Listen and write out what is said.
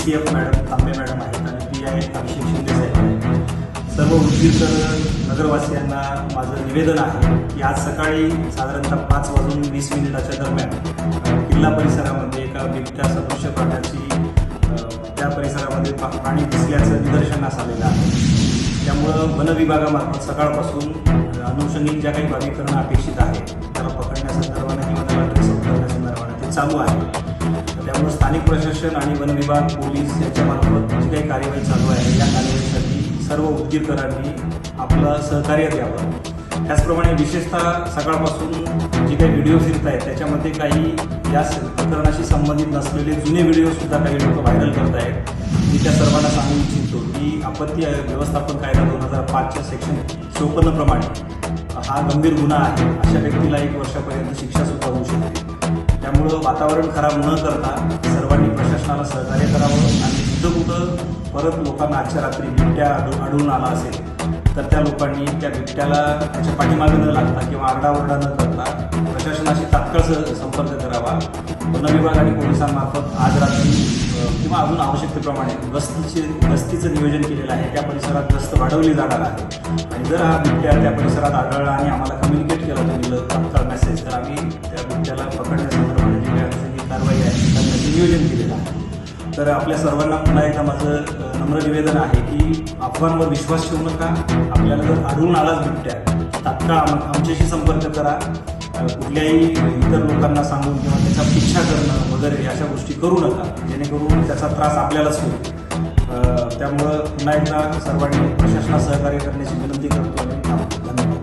C F madam Tambe madam आहेत आणि P I Abhishek Shinde साहेब. आहेत सर्व उद्गीरकर नगरवासियांना माझं निवेदन आहे की आज सकाळी साधारणतः पाच वाजून वीस मिनिटाच्या दरम्यान किल्ला परिसरामध्ये एका बिबट्या सदृश्य प्राण्याची त्या परिसरामध्ये पाणी दिसल्याचं निदर्शनास आलेलं आहे. त्यामुळं वन विभागामार्फत सकाळपासून अनुषंगिक ज्या काही बाबी करणं अपेक्षित आहे त्याला पकडण्यासंदर्भानं किंवा त्याला ट्रेस करण्यासंदर्भानं ते चालू आहे. त्यामुळे स्थानिक प्रशासन आणि वन विभाग पोलीस यांच्यामार्फत जी काही कार्यवाही चालू आहे या कार्यवाहीसाठी सर्व उद्गीरकरांनी आपलं सहकार्य द्यावं त्याचप्रमाणे विशेषतः सकाळपासून जे काही व्हिडिओज फिरत आहेत त्याच्यामध्ये काही या प्रकरणाशी संबंधित नसलेले जुने व्हिडिओसुद्धा काही लोक व्हायरल करत आहेत. मी त्या सर्वांना सांगू इच्छितो की आपत्ती व्यवस्थापन कायदा दोन हजार पाचच्या सेक्शन चोपन्नप्रमाणे हा गंभीर गुन्हा आहे. अशा व्यक्तीला एक वर्षापर्यंत शिक्षासुद्धा होऊ शकते. त्यामुळं वातावरण खराब न करता सर्वांनी प्रशासनाला सहकार्य करावं आणि जिथं कुठं परत लोकांना आजच्या रात्री बिबट्या आढळून आढळून आला असेल तर त्या लोकांनी त्या बिबट्याला त्याच्या पाठीमागे न लागता किंवा आरडाओरडा न करता प्रशासनाशी तात्काळ संपर्क करावा. वन विभाग आणि पोलिसांमार्फत आज रात्री किंवा अजून आवश्यकतेप्रमाणे गस्तीचे गस्तीचं नियोजन केलेलं आहे. त्या परिसरात गस्त वाढवली जाणार आहे. आणि जर हा बिबट्या त्या परिसरात आढळला आणि आम्हाला नियोजन केलेलं आहे. तर आपल्या सर्वांना पुन्हा एकदा माझं नम्र निवेदन आहे की अफवांवर विश्वास ठेवू नका. आपल्याला जर आढळून आलाच बिबट्या तात्काळ आम- आमच्याशी संपर्क करा. कुठल्याही इतर लोकांना सांगून किंवा त्याचा पिच्छा करणं वगैरे अशा गोष्टी करू नका. जेणेकरून त्याचा त्रास आपल्यालाच होईल. त्यामुळं पुन्हा एकदा सर्वांनी प्रशासनात सहकार्य करण्याची विनंती करतो आणि धन्यवाद.